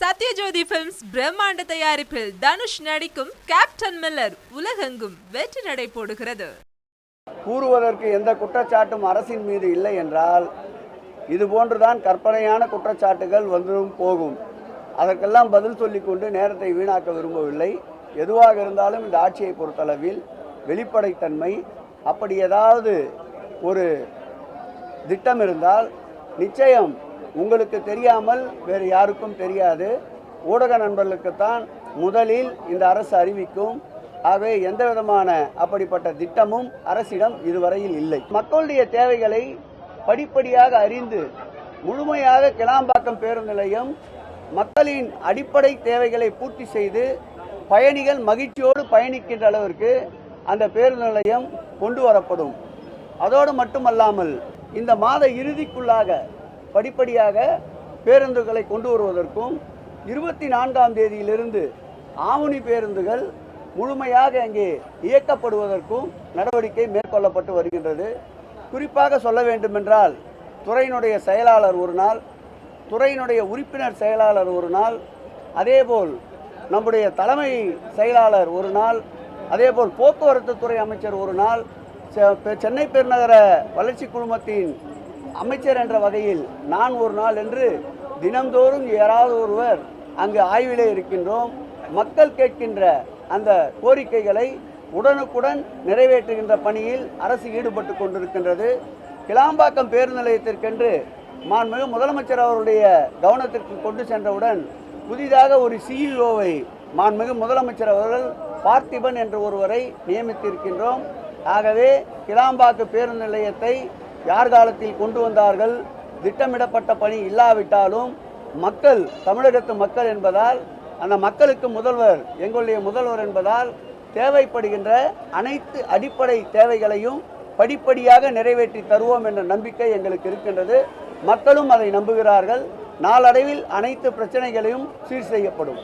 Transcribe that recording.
Sathyajothi films பிரம்மாண்ட தயாரிப்பில் தனுஷ் நடிக்கும் கேப்டன் மில்லர் உலகெங்கும் வெற்றி நடை போடுகிறது. கூறுவதற்கு எந்த குற்றச்சாட்டும் அரசின் மீது இல்லை என்றால் இது போன்றுதான் கற்பனையான குற்றச்சாட்டுகள் வந்தும் போகும். அதற்கெல்லாம் பதில் சொல்லிக்கொண்டு நேரத்தை வீணாக்க விரும்பவில்லை. எதுவாக இருந்தாலும் இந்த ஆட்சியை பொறுத்தளவில் வெளிப்படைத்தன்மை அப்படி ஏதாவது ஒரு திட்டம் இருந்தால் நிச்சயம் உங்களுக்கு தெரியாமல் வேறு யாருக்கும் தெரியாது. ஊடக நண்பர்களுக்குத்தான் முதலில் இந்த அரசு அறிவிக்கும். ஆகவே எந்த விதமான அப்படிப்பட்ட திட்டமும் அரசிடம் இதுவரையில் இல்லை. மக்களுடைய தேவைகளை படிப்படியாக அறிந்து முழுமையாக கிளாம்பாக்கம் பேருந்து நிலையம் மக்களின் அடிப்படை தேவைகளை பூர்த்தி செய்து பயணிகள் மகிழ்ச்சியோடு பயணிக்கின்ற அளவிற்கு அந்த பேருந்து நிலையம் கொண்டு வரப்படும். அதோடு மட்டுமல்லாமல் இந்த மாத இறுதிக்குள்ளாக படிப்படியாக பேருந்துகளை கொண்டு வருவதற்கும் இருபத்தி நான்காம் தேதியிலிருந்து ஆவணி பேருந்துகள் முழுமையாக அங்கே இயக்கப்படுவதற்கும் நடவடிக்கை மேற்கொள்ளப்பட்டு வருகின்றது. குறிப்பாக சொல்ல வேண்டுமென்றால் துறையினுடைய செயலாளர் ஒரு நாள் துறையினுடைய உறுப்பினர் செயலாளர் ஒரு நாள் அதேபோல் நம்முடைய தலைமை செயலாளர் ஒரு நாள் அதேபோல் போக்குவரத்து துறை அமைச்சர் ஒரு நாள் செ- சென்னை பெருநகர வளர்ச்சி குழுமத்தின் அமைச்சர் என்ற வகையில் நான் ஒரு நாள் என்று தினந்தோறும் யாராவது ஒருவர் அங்கு ஆய்விலே இருக்கின்றோம். மக்கள் கேட்கின்ற அந்த கோரிக்கைகளை உடனுக்குடன் நிறைவேற்றுகின்ற பணியில் அரசு ஈடுபட்டு கொண்டிருக்கின்றது. கிளாம்பாக்கம் பேருந்து நிலையத்திற்கென்று மாண்புமிகு முதலமைச்சர் அவருடைய கவனத்திற்கு கொண்டு சென்றவுடன் புதிதாக ஒரு சிஇஓவை மாண்புமிகு முதலமைச்சர் அவர்கள் பார்த்திபன் என்ற ஒருவரை நியமித்திருக்கின்றோம். ஆகவே கிளாம்பாக்கு பேருந்து நிலையத்தை யார் காலத்தில் கொண்டு வந்தார்கள்? திட்டமிடப்பட்ட பணி இல்லாவிட்டாலும் மக்கள் தமிழகத்து மக்கள் என்பதால் அந்த மக்களுக்கு முதல்வர் எங்களுடைய முதல்வர் என்பதால் தேவைப்படுகின்ற அனைத்து அடிப்படை தேவைகளையும் படிப்படியாக நிறைவேற்றி தருவோம் என்ற நம்பிக்கை எங்களுக்கு இருக்கின்றது. மக்களும் அதை நம்புகிறார்கள். நாளடைவில் அனைத்து பிரச்சனைகளையும் சீர் செய்யப்படும்.